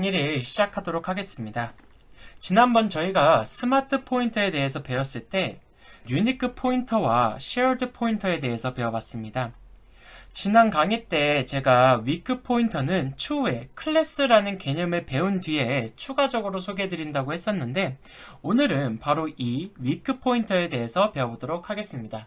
강의를 시작하도록 하겠습니다. 지난번 저희가 스마트 포인터에 대해서 배웠을 때 유니크 포인터와 쉐어드 포인터에 대해서 배워봤습니다. 지난 강의 때 제가 위크 포인터는 추후에 클래스라는 개념을 배운 뒤에 추가적으로 소개해드린다고 했었는데 오늘은 바로 이 위크 포인터에 대해서 배워보도록 하겠습니다.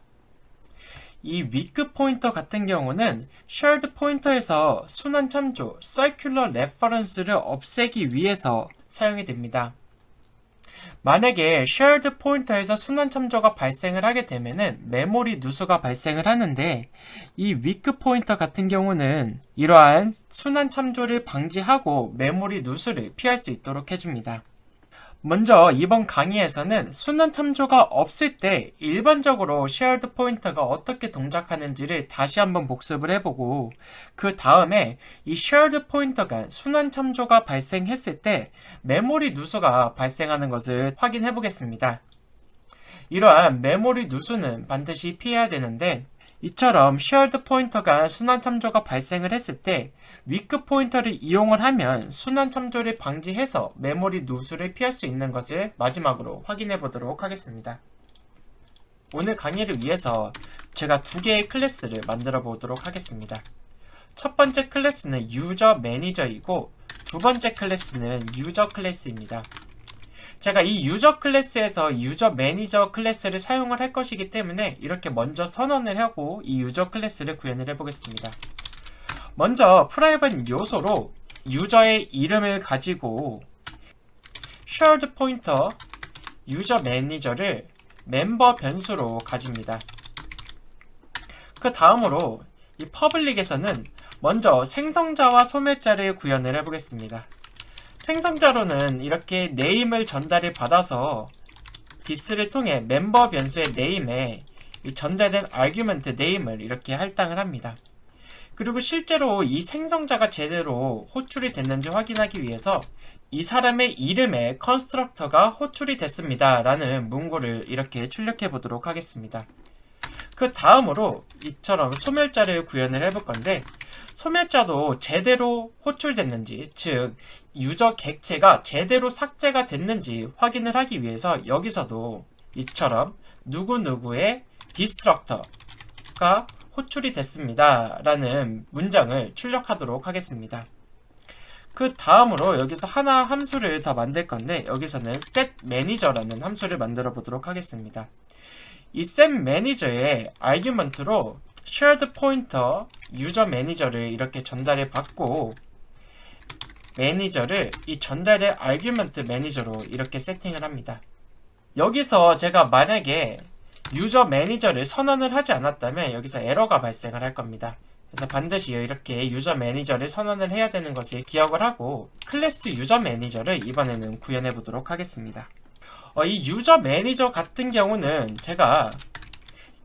이 위크 포인터 같은 경우는 shared 포인터에서 순환 참조, circular reference를 없애기 위해서 사용이 됩니다. 만약에 shared 포인터에서 순환 참조가 발생을 하게 되면은 메모리 누수가 발생을 하는데 이 weak 포인터 같은 경우는 이러한 순환 참조를 방지하고 메모리 누수를 피할 수 있도록 해줍니다. 먼저 이번 강의에서는 순환 참조가 없을 때 일반적으로 shared 포인터가 어떻게 동작하는지를 다시 한번 복습을 해보고 그 다음에 이 shared 포인터가 순환 참조가 발생했을 때 메모리 누수가 발생하는 것을 확인해 보겠습니다. 이러한 메모리 누수는 반드시 피해야 되는데 이처럼 shared 포인터가 순환 참조가 발생을 했을 때 weak 포인터를 이용을 하면 순환 참조를 방지해서 메모리 누수를 피할 수 있는 것을 마지막으로 확인해 보도록 하겠습니다. 오늘 강의를 위해서 제가 두 개의 클래스를 만들어 보도록 하겠습니다. 첫 번째 클래스는 유저 매니저이고 두 번째 클래스는 유저 클래스입니다. 제가 이 유저 클래스에서 유저 매니저 클래스를 사용을 할 것이기 때문에 이렇게 먼저 선언을 하고 이 유저 클래스를 구현을 해보겠습니다. 먼저 프라이빗 요소로 유저의 이름을 가지고 shared 포인터 유저 매니저를 멤버 변수로 가집니다. 그 다음으로 이 퍼블릭에서는 먼저 생성자와 소멸자를 구현을 해보겠습니다. 생성자로는 이렇게 네임을 전달을 받아서 디스를 통해 멤버 변수의 네임에 이 전달된 아규먼트 네임을 이렇게 할당을 합니다. 그리고 실제로 이 생성자가 제대로 호출이 됐는지 확인하기 위해서 이 사람의 이름에 컨스트럭터가 호출이 됐습니다. 라는 문구를 이렇게 출력해 보도록 하겠습니다. 그 다음으로 이처럼 소멸자를 구현을 해볼 건데 소멸자도 제대로 호출됐는지 즉 유저 객체가 제대로 삭제가 됐는지 확인을 하기 위해서 여기서도 이처럼 누구누구의 디스트럭터가 호출이 됐습니다 라는 문장을 출력하도록 하겠습니다. 그 다음으로 여기서 하나 함수를 더 만들 건데 여기서는 set manager라는 함수를 만들어 보도록 하겠습니다 이 set manager의 아규먼트로 shared pointer 유저 매니저를 이렇게 전달해 받고 매니저를 이 전달의 아규먼트 매니저로 이렇게 세팅을 합니다. 여기서 제가 만약에 유저 매니저를 선언을 하지 않았다면 여기서 에러가 발생을 할 겁니다. 그래서 반드시 이렇게 유저 매니저를 선언을 해야 되는 것을 기억을 하고 클래스 유저 매니저를 이번에는 구현해 보도록 하겠습니다. 어, 이 유저 매니저 같은 경우는 제가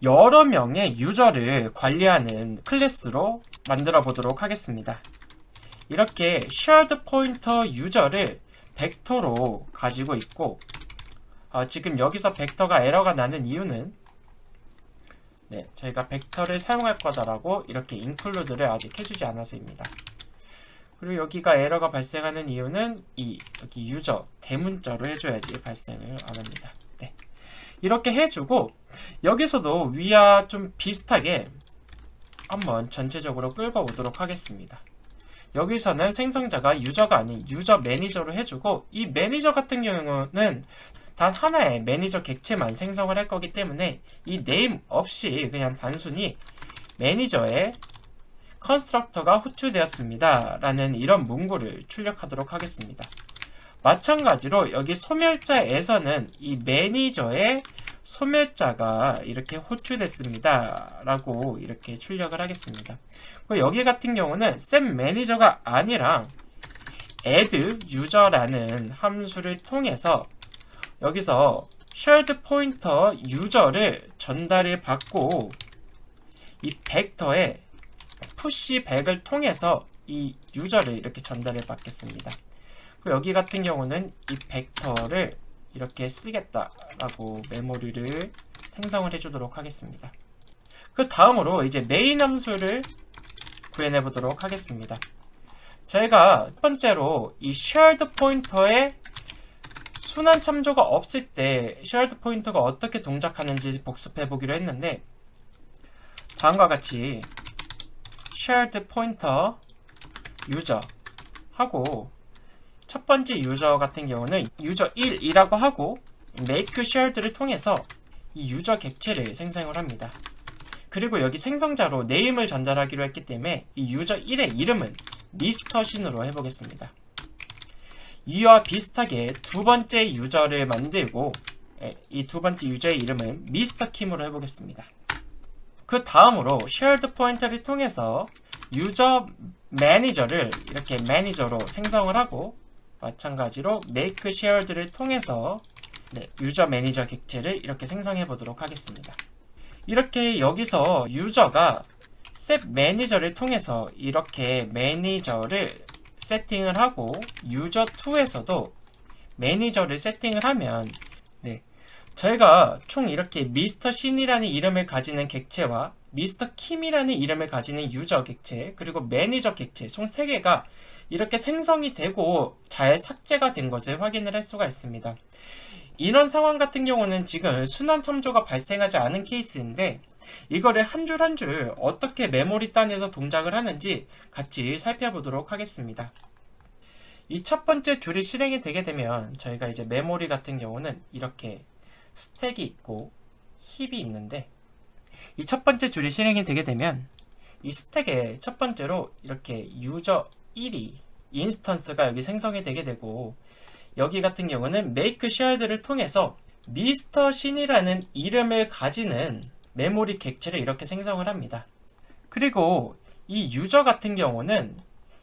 여러 명의 유저를 관리하는 클래스로 만들어 보도록 하겠습니다. 이렇게 shared pointer 유저를 벡터로 가지고 있고 어, 지금 여기서 벡터가 에러가 나는 이유는 네, 저희가 벡터를 사용할 거다라고 이렇게 include를 아직 해주지 않아서입니다. 그리고 여기가 에러가 발생하는 이유는 이 여기 유저 대문자로 해줘야지 발생을 안 합니다. 네. 이렇게 해주고 여기서도 위와 좀 비슷하게 한번 전체적으로 끌고 오도록 하겠습니다. 여기서는 생성자가 유저가 아닌 유저 매니저로 해주고 이 매니저 같은 경우는 단 하나의 매니저 객체만 생성을 할 거기 때문에 이 네임 없이 그냥 단순히 매니저의 컨스트럭터가 호출되었습니다. 라는 이런 문구를 출력하도록 하겠습니다. 마찬가지로 여기 소멸자에서는 이 매니저의 소멸자가 이렇게 호출됐습니다. 라고 이렇게 출력을 하겠습니다. 여기 같은 경우는 set 매니저가 아니라 add user라는 함수를 통해서 여기서 shared pointer user를 전달을 받고 이 벡터에 푸시 100을 통해서 이 유저를 이렇게 전달을 받겠습니다. 그리고 여기 같은 경우는 이 벡터를 이렇게 쓰겠다라고 메모리를 생성을 해주도록 하겠습니다. 그 다음으로 이제 메인 함수를 구현해 보도록 하겠습니다. 저희가 첫 번째로 이 shared 포인터에 순환 참조가 없을 때 shared 포인터가 어떻게 동작하는지 복습해 보기로 했는데 다음과 같이 shared 포인터 유저 하고 첫 번째 유저 같은 경우는 유저 1이라고 하고 make shared를 통해서 이 유저 객체를 생성을 합니다. 그리고 여기 생성자로 네임을 전달하기로 했기 때문에 이 유저 1의 이름은 미스터 신으로 해보겠습니다. 이와 비슷하게 두 번째 유저를 만들고 이 두 번째 유저의 이름은 미스터 킴으로 해보겠습니다. 그 다음으로 shared 포인터를 통해서 유저 매니저를 이렇게 매니저로 생성을 하고 마찬가지로 make shared를 통해서 네, 유저 매니저 객체를 이렇게 생성해 보도록 하겠습니다. 이렇게 여기서 유저가 set 매니저를 통해서 이렇게 매니저를 세팅을 하고 유저 2에서도 매니저를 세팅을 하면 네, 저희가 총 이렇게 미스터 신이라는 이름을 가지는 객체와 미스터 킴이라는 이름을 가지는 유저 객체 그리고 매니저 객체 총 3개가 이렇게 생성이 되고 잘 삭제가 된 것을 확인을 할 수가 있습니다. 이런 상황 같은 경우는 지금 순환 참조가 발생하지 않은 케이스인데 이거를 한 줄 한 줄 어떻게 메모리 단에서 동작을 하는지 같이 살펴보도록 하겠습니다. 이 첫 번째 줄이 실행이 되게 되면 저희가 이제 메모리 같은 경우는 이렇게 스택이 있고 힙이 있는데 이 첫 번째 줄이 실행이 되게 되면 이 스택에 첫 번째로 이렇게 유저 1이 인스턴스가 여기 생성이 되게 되고 여기 같은 경우는 make shared를 통해서 미스터 신이라는 이름을 가지는 메모리 객체를 이렇게 생성을 합니다. 그리고 이 유저 같은 경우는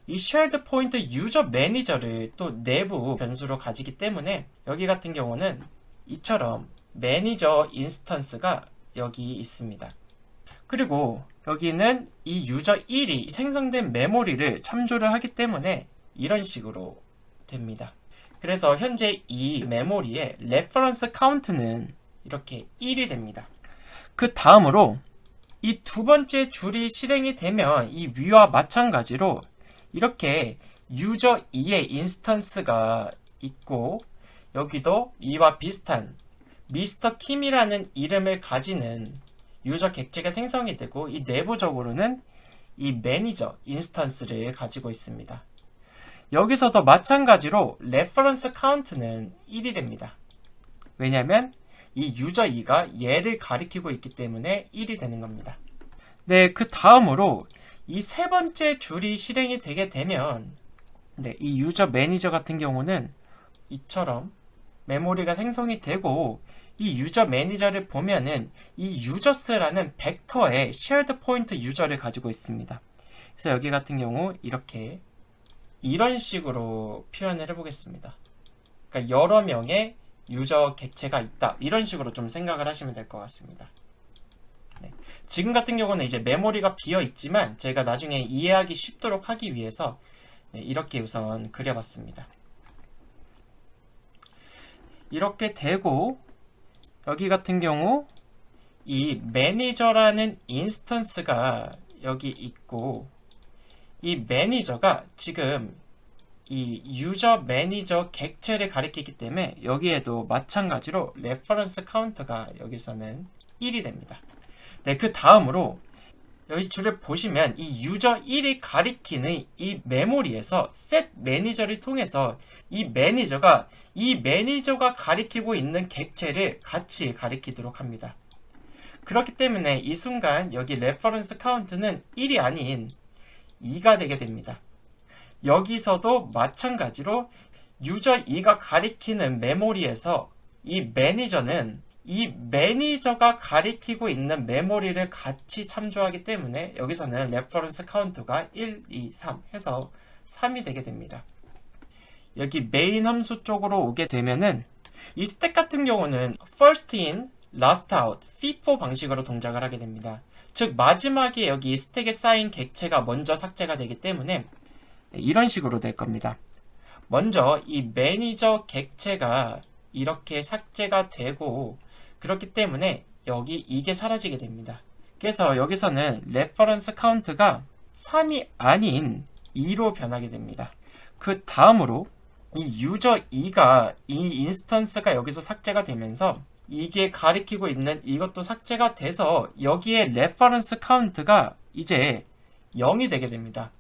이 shared 포인트 유저 매니저를 또 내부 변수로 가지기 때문에 여기 같은 경우는 이처럼 매니저 인스턴스가 여기 있습니다. 그리고 여기는 이 유저 1이 생성된 메모리를 참조를 하기 때문에 이런 식으로 됩니다. 그래서 현재 이 메모리의 레퍼런스 카운트는 이렇게 1이 됩니다. 그 다음으로 이 두 번째 줄이 실행이 되면 이 위와 마찬가지로 이렇게 유저 2의 인스턴스가 있고 여기도 이와 비슷한 미스터 킴이라는 이름을 가지는 유저 객체가 생성이 되고 이 내부적으로는 이 매니저 인스턴스를 가지고 있습니다. 여기서도 마찬가지로 레퍼런스 카운트는 1이 됩니다. 왜냐하면 이 유저 2가 얘를 가리키고 있기 때문에 1이 되는 겁니다. 네, 그 다음으로 이 세 번째 줄이 실행이 되게 되면 네, 이 유저 매니저 같은 경우는 이처럼 메모리가 생성이 되고 이 유저 매니저를 보면은 이 유저스라는 벡터의 shared 유저를 가지고 있습니다. 그래서 여기 같은 경우 이렇게 이런 식으로 표현을 해보겠습니다. 그러니까 여러 명의 유저 객체가 있다. 이런 식으로 좀 생각을 하시면 될 것 같습니다. 네. 지금 같은 경우는 이제 메모리가 비어 있지만 제가 나중에 이해하기 쉽도록 하기 위해서 네, 이렇게 우선 그려봤습니다. 이렇게 되고 여기 같은 경우 이 매니저라는 인스턴스가 여기 있고 이 매니저가 지금 이 유저 매니저 객체를 가리키기 때문에 여기에도 마찬가지로 레퍼런스 카운터가 여기서는 1이 됩니다. 네, 그 다음으로 여기 줄을 보시면 이 유저 1이 가리키는 이 메모리에서 set 매니저를 통해서 이 매니저가 이 매니저가 가리키고 있는 객체를 같이 가리키도록 합니다. 그렇기 때문에 이 순간 여기 레퍼런스 카운트는 1이 아닌 2가 되게 됩니다. 여기서도 마찬가지로 유저 2가 가리키는 메모리에서 이 매니저는 이 매니저가 가리키고 있는 메모리를 같이 참조하기 때문에 여기서는 레퍼런스 카운트가 1, 2, 3 해서 3이 되게 됩니다. 여기 메인 함수 쪽으로 오게 되면은 이 스택 같은 경우는 first in, last out, FIFO 방식으로 동작을 하게 됩니다. 즉 마지막에 여기 스택에 쌓인 객체가 먼저 삭제가 되기 때문에 이런 식으로 될 겁니다. 먼저 이 매니저 객체가 이렇게 삭제가 되고 그렇기 때문에 여기 이게 사라지게 됩니다. 그래서 여기서는 레퍼런스 카운트가 3이 아닌 2로 변하게 됩니다. 그 다음으로 이 유저 2가 이 인스턴스가 여기서 삭제가 되면서 이게 가리키고 있는 이것도 삭제가 돼서 여기에 레퍼런스 카운트가 이제 0이 되게 됩니다.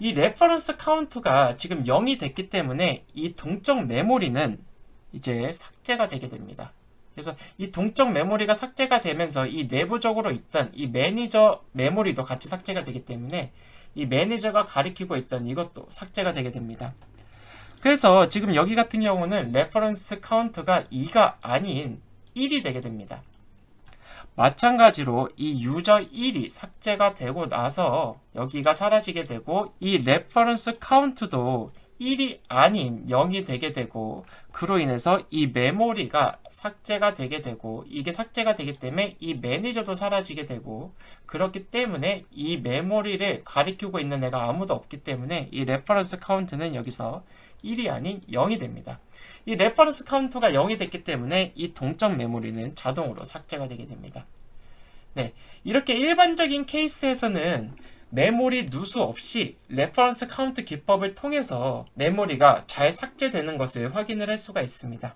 이 레퍼런스 카운트가 지금 0이 됐기 때문에 이 동적 메모리는 이제 삭제가 되게 됩니다. 그래서 이 동적 메모리가 삭제가 되면서 이 내부적으로 있던 이 매니저 메모리도 같이 삭제가 되기 때문에 이 매니저가 가리키고 있던 이것도 삭제가 되게 됩니다. 그래서 지금 여기 같은 경우는 레퍼런스 카운트가 2가 아닌 1이 되게 됩니다. 마찬가지로 이 유저 1이 삭제가 되고 나서 여기가 사라지게 되고 이 레퍼런스 카운트도 1이 아닌 0이 되게 되고 그로 인해서 이 메모리가 삭제가 되게 되고 이게 삭제가 되기 때문에 이 매니저도 사라지게 되고 그렇기 때문에 이 메모리를 가리키고 있는 애가 아무도 없기 때문에 이 레퍼런스 카운트는 여기서 1이 아닌 0이 됩니다. 이 레퍼런스 카운트가 0이 됐기 때문에 이 동적 메모리는 자동으로 삭제가 되게 됩니다. 네, 이렇게 일반적인 케이스에서는 메모리 누수 없이 레퍼런스 카운트 기법을 통해서 메모리가 잘 삭제되는 것을 확인을 할 수가 있습니다.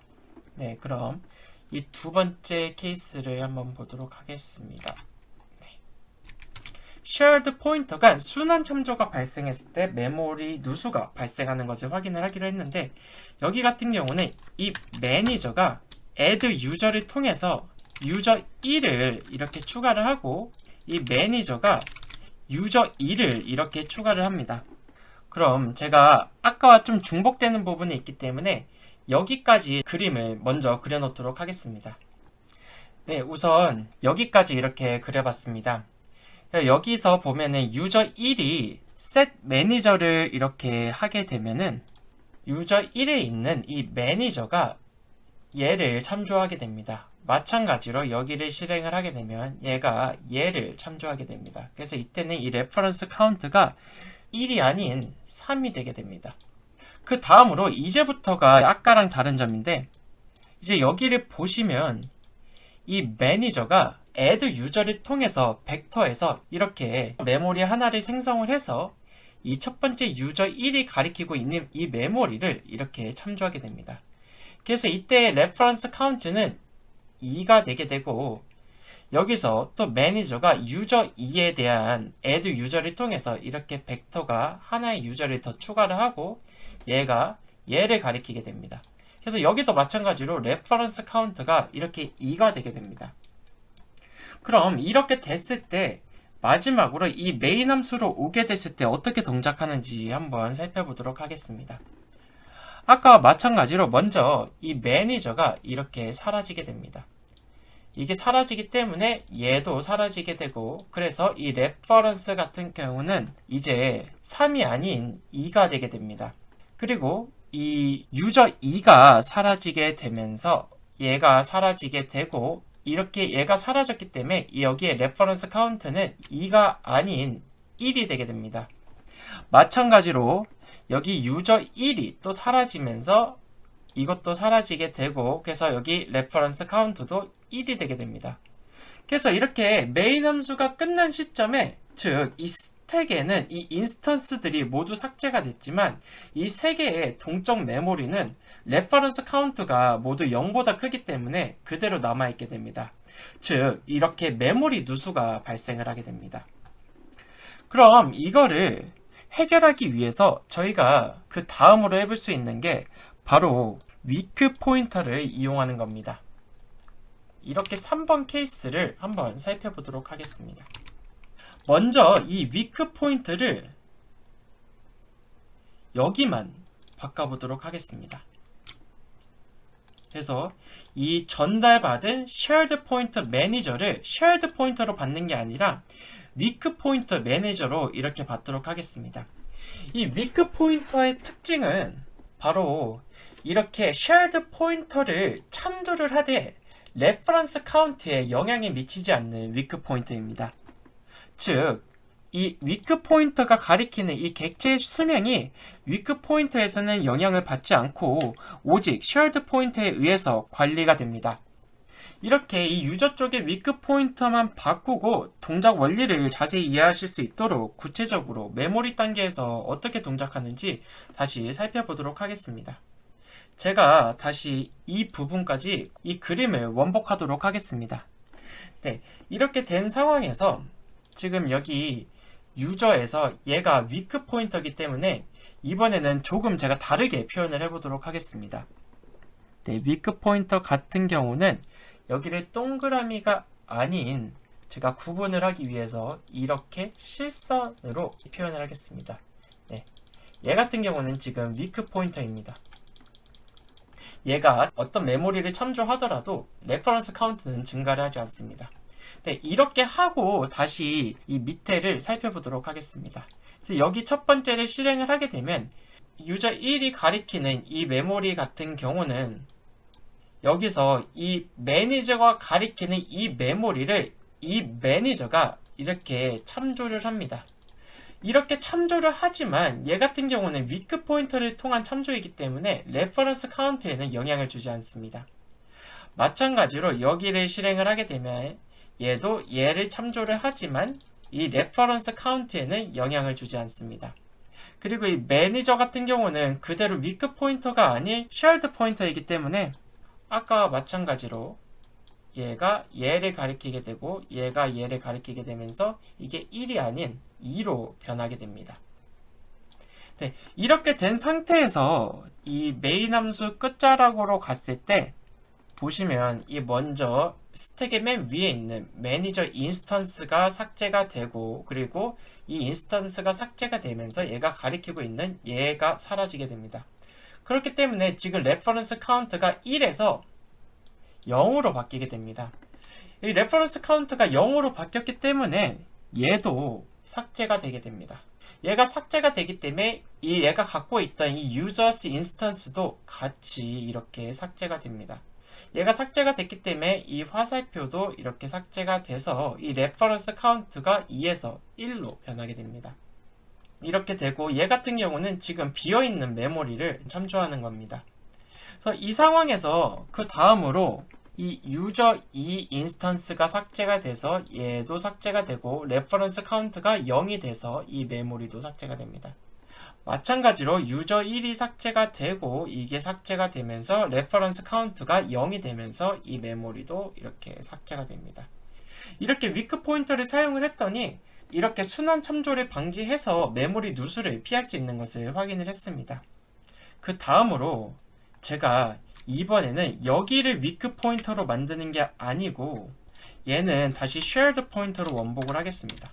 네, 그럼 이 두 번째 케이스를 한번 보도록 하겠습니다. 네. shared 포인터가 순환 참조가 발생했을 때 메모리 누수가 발생하는 것을 확인을 하기로 했는데 여기 같은 경우는 이 매니저가 add 유저를 통해서 유저 1을 이렇게 추가를 하고 이 매니저가 유저 2를 이렇게 추가를 합니다. 그럼 제가 아까와 좀 중복되는 부분이 있기 때문에 여기까지 그림을 먼저 그려놓도록 하겠습니다. 네, 우선 여기까지 이렇게 그려봤습니다. 여기서 보면은 유저 1이 셋 매니저를 이렇게 하게 되면은 유저 1에 있는 이 매니저가 얘를 참조하게 됩니다. 마찬가지로 여기를 실행을 하게 되면 얘가 얘를 참조하게 됩니다. 그래서 이때는 이 레퍼런스 카운트가 1이 아닌 3이 되게 됩니다. 그 다음으로 이제부터가 아까랑 다른 점인데 이제 여기를 보시면 이 매니저가 add 유저를 통해서 벡터에서 이렇게 메모리 하나를 생성을 해서 이 첫 번째 유저 1이 가리키고 있는 이 메모리를 이렇게 참조하게 됩니다. 그래서 이때 레퍼런스 카운트는 2가 되게 되고 여기서 또 매니저가 유저 2에 대한 add 유저를 통해서 이렇게 벡터가 하나의 유저를 더 추가를 하고 얘가 얘를 가리키게 됩니다. 그래서 여기도 마찬가지로 레퍼런스 카운트가 이렇게 2가 되게 됩니다. 그럼 이렇게 됐을 때 마지막으로 이 메인 함수로 오게 됐을 때 어떻게 동작하는지 한번 살펴보도록 하겠습니다. 아까와 마찬가지로 먼저 이 매니저가 이렇게 사라지게 됩니다. 이게 사라지기 때문에 얘도 사라지게 되고 그래서 이 레퍼런스 같은 경우는 이제 3이 아닌 2가 되게 됩니다. 그리고 이 유저 2가 사라지게 되면서 얘가 사라지게 되고 이렇게 얘가 사라졌기 때문에 여기에 레퍼런스 카운트는 2가 아닌 1이 되게 됩니다. 마찬가지로 여기 유저 1이 또 사라지면서 이것도 사라지게 되고 그래서 여기 레퍼런스 카운트도 1이 되게 됩니다. 그래서 이렇게 메인 함수가 끝난 시점에 즉 이 스택에는 이 인스턴스들이 모두 삭제가 됐지만 이 세 개의 동적 메모리는 레퍼런스 카운트가 모두 0보다 크기 때문에 그대로 남아 있게 됩니다. 즉 이렇게 메모리 누수가 발생을 하게 됩니다. 그럼 이거를 해결하기 위해서 저희가 그 다음으로 해볼 수 있는 게 바로 위크 포인터를 이용하는 겁니다. 이렇게 3번 케이스를 한번 살펴보도록 하겠습니다. 먼저 이 위크 포인트를 여기만 바꿔보도록 하겠습니다. 그래서 이 전달받은 shared 포인트 매니저를 shared 포인터로 받는 게 아니라 위크 포인터 매니저로 이렇게 받도록 하겠습니다. 이 위크 포인터의 특징은 바로 이렇게 shared 포인터를 참조를 하되 레퍼런스 카운트에 영향이 미치지 않는 위크 포인터입니다. 즉, 이 위크 포인터가 가리키는 이 객체의 수명이 위크 포인터에서는 영향을 받지 않고 오직 shared 포인터에 의해서 관리가 됩니다. 이렇게 이 유저 쪽의 위크 포인터만 바꾸고 동작 원리를 자세히 이해하실 수 있도록 구체적으로 메모리 단계에서 어떻게 동작하는지 다시 살펴보도록 하겠습니다. 제가 다시 이 부분까지 이 그림을 원복하도록 하겠습니다. 네, 이렇게 된 상황에서 지금 여기 유저에서 얘가 위크 포인터이기 때문에 이번에는 조금 제가 다르게 표현을 해보도록 하겠습니다. 네, 위크 포인터 같은 경우는 여기를 동그라미가 아닌 제가 구분을 하기 위해서 이렇게 실선으로 표현을 하겠습니다. 네, 얘 같은 경우는 지금 위크 포인터입니다. 얘가 어떤 메모리를 참조하더라도 레퍼런스 카운트는 증가를 하지 않습니다. 네, 이렇게 하고 다시 이 밑에를 살펴보도록 하겠습니다. 여기 첫 번째를 실행을 하게 되면 유저 1이 가리키는 이 메모리 같은 경우는 여기서 이 매니저가 가리키는 이 메모리를 이 매니저가 이렇게 참조를 합니다. 이렇게 참조를 하지만 얘 같은 경우는 위크 포인터를 통한 참조이기 때문에 레퍼런스 카운트에는 영향을 주지 않습니다. 마찬가지로 여기를 실행을 하게 되면 얘도 얘를 참조를 하지만 이 레퍼런스 카운트에는 영향을 주지 않습니다. 그리고 이 매니저 같은 경우는 그대로 위크 포인터가 아닌 쉐어드 포인터이기 때문에 아까와 마찬가지로 얘가 얘를 가리키게 되고 얘가 얘를 가리키게 되면서 이게 1이 아닌 2로 변하게 됩니다. 네, 이렇게 된 상태에서 이 메인 함수 끝자락으로 갔을 때 보시면 이 먼저 스택의 맨 위에 있는 매니저 인스턴스가 삭제가 되고 그리고 이 인스턴스가 삭제가 되면서 얘가 가리키고 있는 얘가 사라지게 됩니다. 그렇기 때문에 지금 레퍼런스 카운트가 1에서 0으로 바뀌게 됩니다. 이 레퍼런스 카운트가 0으로 바뀌었기 때문에 얘도 삭제가 되게 됩니다. 얘가 삭제가 되기 때문에 이 얘가 갖고 있던 이 유저스 인스턴스도 같이 이렇게 삭제가 됩니다. 얘가 삭제가 됐기 때문에 이 화살표도 이렇게 삭제가 돼서 이 레퍼런스 카운트가 2에서 1로 변하게 됩니다. 이렇게 되고 얘 같은 경우는 지금 비어있는 메모리를 참조하는 겁니다. 그래서 이 상황에서 그 다음으로 이 유저 2 인스턴스가 삭제가 돼서 얘도 삭제가 되고 레퍼런스 카운트가 0이 돼서 이 메모리도 삭제가 됩니다. 마찬가지로 유저 1이 삭제가 되고 이게 삭제가 되면서 레퍼런스 카운트가 0이 되면서 이 메모리도 이렇게 삭제가 됩니다. 이렇게 위크 포인터를 사용을 했더니 이렇게 순환 참조를 방지해서 메모리 누수를 피할 수 있는 것을 확인을 했습니다. 그 다음으로 제가 이번에는 여기를 위크 포인터로 만드는 게 아니고 얘는 다시 shared 포인터로 원복을 하겠습니다.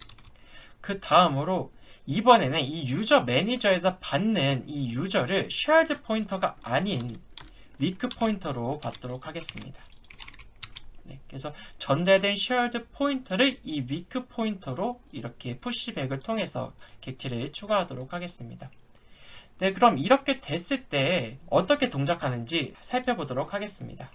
그 다음으로 이번에는 이 유저 매니저에서 받는 이 유저를 shared 포인터가 아닌 위크 포인터로 받도록 하겠습니다. 네, 그래서 전달된 shared 포인터를 이 위크 포인터로 이렇게 푸시백을 통해서 객체를 추가하도록 하겠습니다. 네, 그럼 이렇게 됐을 때 어떻게 동작하는지 살펴보도록 하겠습니다.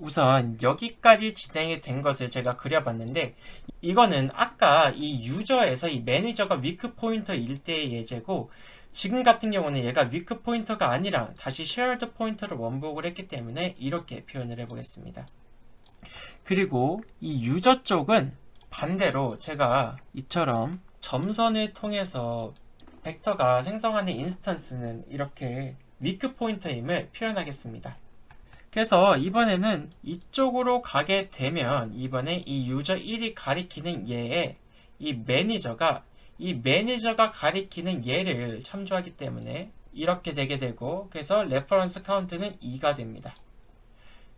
우선 여기까지 진행이 된 것을 제가 그려봤는데 이거는 아까 이 유저에서 이 매니저가 위크 포인터일 때의 예제고 지금 같은 경우는 얘가 위크 포인터가 아니라 다시 쉐어드 포인터를 원복을 했기 때문에 이렇게 표현을 해보겠습니다. 그리고 이 유저 쪽은 반대로 제가 이처럼 점선을 통해서 벡터가 생성하는 인스턴스는 이렇게 위크 포인터임을 표현하겠습니다. 그래서 이번에는 이쪽으로 가게 되면 이번에 이 유저 1이 가리키는 얘에 이 매니저가 이 매니저가 가리키는 얘를 참조하기 때문에 이렇게 되게 되고 그래서 레퍼런스 카운트는 2가 됩니다.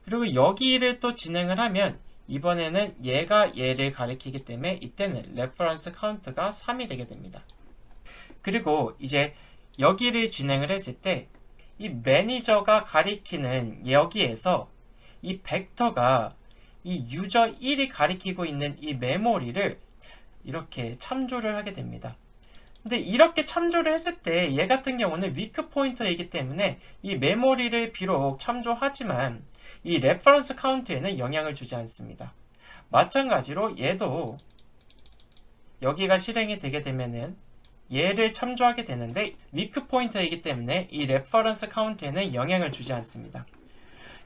그리고 여기를 또 진행을 하면 이번에는 얘가 얘를 가리키기 때문에 이때는 레퍼런스 카운트가 3이 되게 됩니다. 그리고 이제 여기를 진행을 했을 때 이 매니저가 가리키는 여기에서 이 벡터가 이 유저 1이 가리키고 있는 이 메모리를 이렇게 참조를 하게 됩니다. 근데 이렇게 참조를 했을 때 얘 같은 경우는 위크 포인터이기 때문에 이 메모리를 비록 참조하지만 이 레퍼런스 카운트에는 영향을 주지 않습니다. 마찬가지로 얘도 여기가 실행이 되게 되면은 얘를 참조하게 되는데 위크 포인터이기 때문에 이 레퍼런스 카운트에는 영향을 주지 않습니다.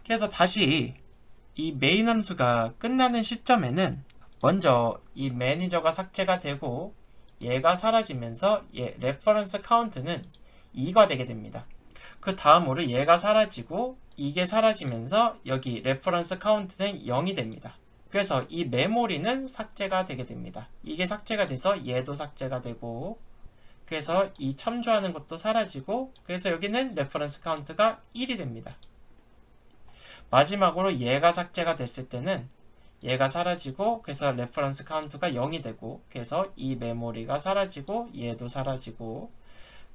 그래서 다시 이 메인 함수가 끝나는 시점에는 먼저 이 매니저가 삭제가 되고 얘가 사라지면서 얘 레퍼런스 카운트는 2가 되게 됩니다. 그 다음으로 얘가 사라지고 이게 사라지면서 여기 레퍼런스 카운트는 0이 됩니다. 그래서 이 메모리는 삭제가 되게 됩니다. 이게 삭제가 돼서 얘도 삭제가 되고 그래서 이 참조하는 것도 사라지고 그래서 여기는 레퍼런스 카운트가 1이 됩니다. 마지막으로 얘가 삭제가 됐을 때는 얘가 사라지고 그래서 레퍼런스 카운트가 0이 되고 그래서 이 메모리가 사라지고 얘도 사라지고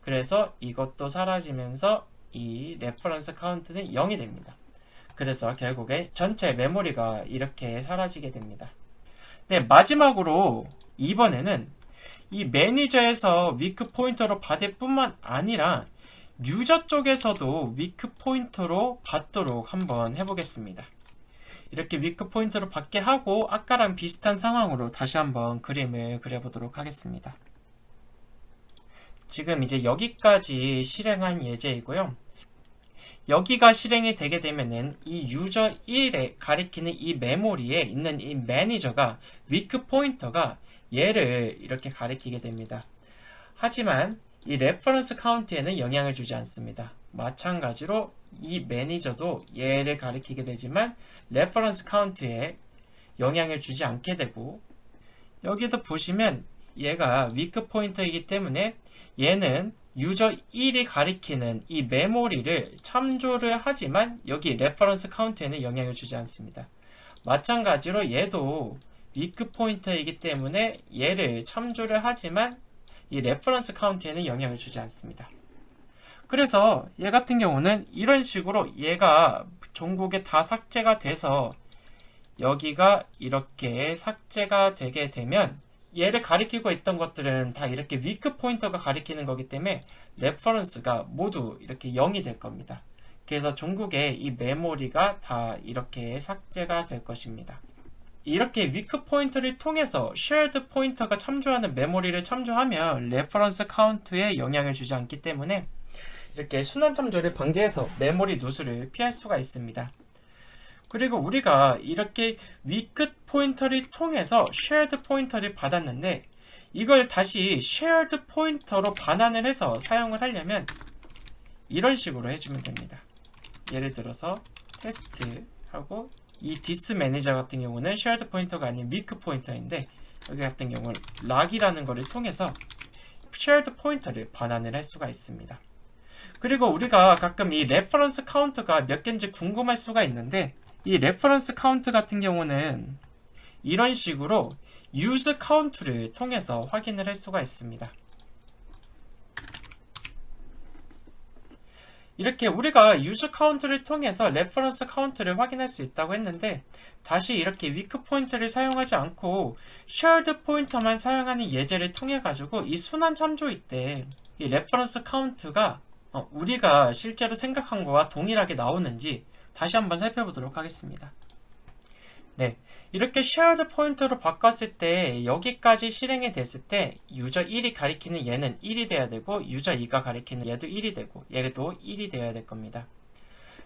그래서 이것도 사라지면서 이 레퍼런스 카운트는 0이 됩니다. 그래서 결국에 전체 메모리가 이렇게 사라지게 됩니다. 네, 마지막으로 이번에는 이 매니저에서 위크 포인터로 받을 뿐만 아니라 유저 쪽에서도 위크 포인터로 받도록 한번 해보겠습니다. 이렇게 위크 포인터로 받게 하고 아까랑 비슷한 상황으로 다시 한번 그림을 그려보도록 하겠습니다. 지금 이제 여기까지 실행한 예제이고요. 여기가 실행이 되게 되면은 이 유저 1에 가리키는 이 메모리에 있는 이 매니저가 위크 포인터가 얘를 이렇게 가리키게 됩니다. 하지만 이 레퍼런스 카운트에는 영향을 주지 않습니다. 마찬가지로 이 매니저도 얘를 가리키게 되지만 레퍼런스 카운트에 영향을 주지 않게 되고 여기도 보시면 얘가 위크 포인터이기 때문에 얘는 유저 1이 가리키는 이 메모리를 참조를 하지만 여기 레퍼런스 카운트에는 영향을 주지 않습니다. 마찬가지로 얘도 위크 포인터이기 때문에 얘를 참조를 하지만 이 레퍼런스 카운트에는 영향을 주지 않습니다. 그래서 얘 같은 경우는 이런 식으로 얘가 종국에 다 삭제가 돼서 여기가 이렇게 삭제가 되게 되면 얘를 가리키고 있던 것들은 다 이렇게 위크 포인터가 가리키는 거기 때문에 레퍼런스가 모두 이렇게 0이 될 겁니다. 그래서 종국에 이 메모리가 다 이렇게 삭제가 될 것입니다. 이렇게 위크 포인터를 통해서 shared 포인터가 참조하는 메모리를 참조하면 레퍼런스 카운트에 영향을 주지 않기 때문에 이렇게 순환 참조를 방지해서 메모리 누수를 피할 수가 있습니다. 그리고 우리가 이렇게 위크 포인터를 통해서 shared 포인터를 받았는데 이걸 다시 shared 포인터로 반환을 해서 사용을 하려면 이런 식으로 해주면 됩니다. 예를 들어서 테스트 하고 이 디스 매니저 같은 경우는 shared 포인터가 아닌 위크 포인터인데 여기 같은 경우는 락이라는 것을 통해서 shared 포인터를 반환을 할 수가 있습니다. 그리고 우리가 가끔 이 레퍼런스 카운트가 몇 개인지 궁금할 수가 있는데 이 레퍼런스 카운트 같은 경우는 이런 식으로 use 카운트를 통해서 확인을 할 수가 있습니다. 이렇게 우리가 유즈 카운트를 통해서 레퍼런스 카운트를 확인할 수 있다고 했는데 다시 이렇게 위크 포인터를 사용하지 않고 shared 포인터만 사용하는 예제를 통해 가지고 이 순환 참조일 때 이 레퍼런스 카운트가 어, 우리가 실제로 생각한 거와 동일하게 나오는지 다시 한번 살펴보도록 하겠습니다. 네, 이렇게 shared 포인터로 바꿨을 때 여기까지 실행이 됐을 때 유저 1이 가리키는 얘는 1이 돼야 되고 유저 2가 가리키는 얘도 1이 되고 얘도 1이 되어야 될 겁니다.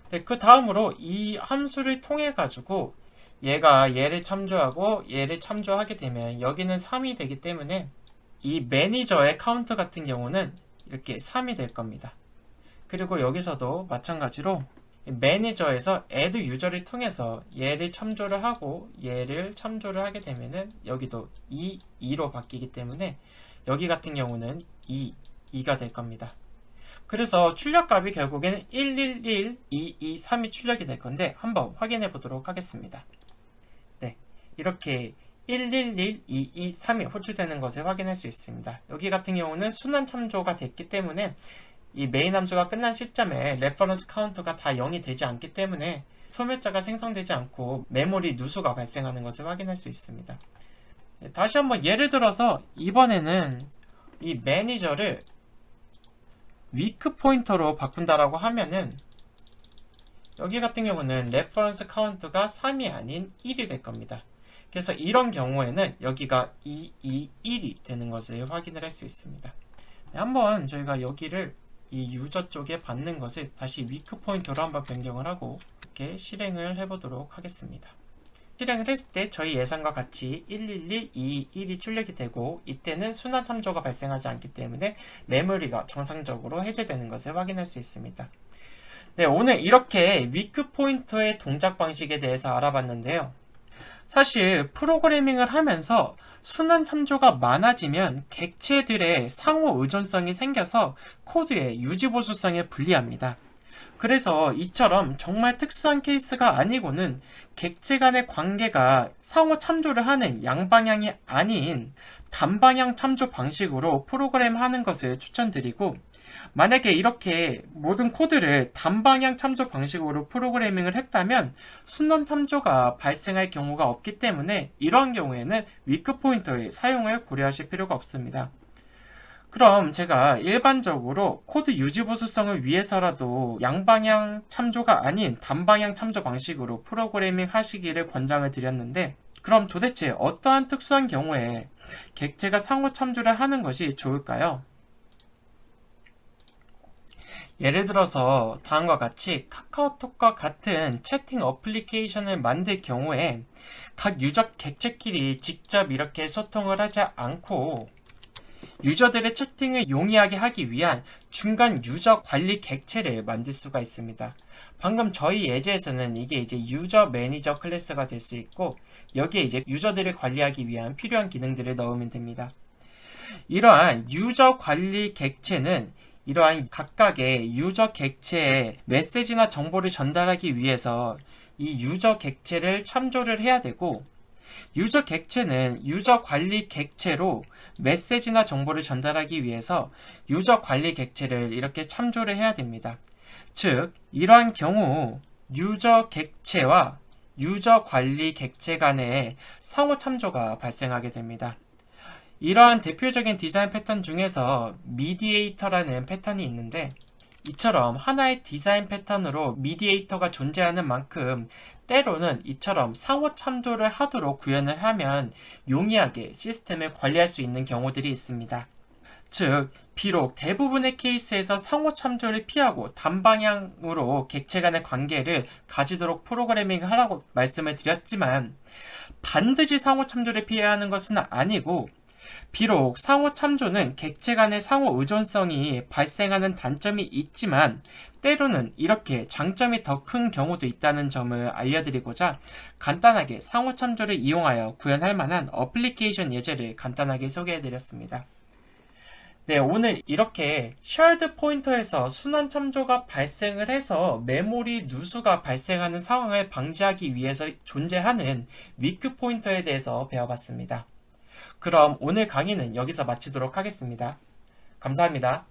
네, 그 다음으로 이 함수를 통해 가지고 얘가 얘를 참조하고 얘를 참조하게 되면 여기는 3이 되기 때문에 이 매니저의 카운트 같은 경우는 이렇게 3이 될 겁니다. 그리고 여기서도 마찬가지로 매니저에서 add 유저를 통해서 얘를 참조를 하고 얘를 참조를 하게 되면은 여기도 2, 2로 바뀌기 때문에 여기 같은 경우는 2, 2가 될 겁니다. 그래서 출력값이 결국에는 111, 2, 2, 3이 출력이 될 건데 한번 확인해 보도록 하겠습니다. 네, 이렇게 111, 2, 2, 3이 호출되는 것을 확인할 수 있습니다. 여기 같은 경우는 순환 참조가 됐기 때문에 이 메인 함수가 끝난 시점에 레퍼런스 카운터가 다 0이 되지 않기 때문에 소멸자가 생성되지 않고 메모리 누수가 발생하는 것을 확인할 수 있습니다. 네, 다시 한번 예를 들어서 이번에는 이 매니저를 위크 포인터로 바꾼다라고 하면은 여기 같은 경우는 레퍼런스 카운트가 3이 아닌 1이 될 겁니다. 그래서 이런 경우에는 여기가 2, 2, 1이 되는 것을 확인을 할 수 있습니다. 네, 한번 저희가 여기를 이 유저 쪽에 받는 것을 다시 위크 포인터로 한번 변경을 하고 이렇게 실행을 해보도록 하겠습니다. 실행을 했을 때 저희 예상과 같이 111, 2, 1이 출력이 되고 이때는 순환 참조가 발생하지 않기 때문에 메모리가 정상적으로 해제되는 것을 확인할 수 있습니다. 네, 오늘 이렇게 위크 포인터의 동작 방식에 대해서 알아봤는데요. 사실 프로그래밍을 하면서 순환 참조가 많아지면 객체들의 상호 의존성이 생겨서 코드의 유지 보수성에 불리합니다. 그래서 이처럼 정말 특수한 케이스가 아니고는 객체 간의 관계가 상호 참조를 하는 양방향이 아닌 단방향 참조 방식으로 프로그램 하는 것을 추천드리고 만약에 이렇게 모든 코드를 단방향 참조 방식으로 프로그래밍을 했다면 순환 참조가 발생할 경우가 없기 때문에 이러한 경우에는 위크 포인터의 사용을 고려하실 필요가 없습니다. 그럼 제가 일반적으로 코드 유지 보수성을 위해서라도 양방향 참조가 아닌 단방향 참조 방식으로 프로그래밍 하시기를 권장을 드렸는데 그럼 도대체 어떠한 특수한 경우에 객체가 상호 참조를 하는 것이 좋을까요? 예를 들어서 다음과 같이 카카오톡과 같은 채팅 어플리케이션을 만들 경우에 각 유저 객체끼리 직접 이렇게 소통을 하지 않고 유저들의 채팅을 용이하게 하기 위한 중간 유저 관리 객체를 만들 수가 있습니다. 방금 저희 예제에서는 이게 이제 유저 매니저 클래스가 될 수 있고 여기에 이제 유저들을 관리하기 위한 필요한 기능들을 넣으면 됩니다. 이러한 유저 관리 객체는 이러한 각각의 유저 객체에 메시지나 정보를 전달하기 위해서 이 유저 객체를 참조를 해야 되고 유저 객체는 유저 관리 객체로 메시지나 정보를 전달하기 위해서 유저 관리 객체를 이렇게 참조를 해야 됩니다. 즉, 이러한 경우 유저 객체와 유저 관리 객체 간의 상호 참조가 발생하게 됩니다. 이러한 대표적인 디자인 패턴 중에서 미디에이터라는 패턴이 있는데 이처럼 하나의 디자인 패턴으로 미디에이터가 존재하는 만큼 때로는 이처럼 상호 참조를 하도록 구현을 하면 용이하게 시스템을 관리할 수 있는 경우들이 있습니다. 즉, 비록 대부분의 케이스에서 상호 참조를 피하고 단방향으로 객체 간의 관계를 가지도록 프로그래밍을 하라고 말씀을 드렸지만 반드시 상호 참조를 피해야 하는 것은 아니고 비록 상호 참조는 객체 간의 상호 의존성이 발생하는 단점이 있지만 때로는 이렇게 장점이 더 큰 경우도 있다는 점을 알려드리고자 간단하게 상호 참조를 이용하여 구현할 만한 어플리케이션 예제를 간단하게 소개해드렸습니다. 네, 오늘 이렇게 shared 포인터에서 순환 참조가 발생을 해서 메모리 누수가 발생하는 상황을 방지하기 위해서 존재하는 위크 포인터에 대해서 배워봤습니다. 그럼 오늘 강의는 여기서 마치도록 하겠습니다. 감사합니다.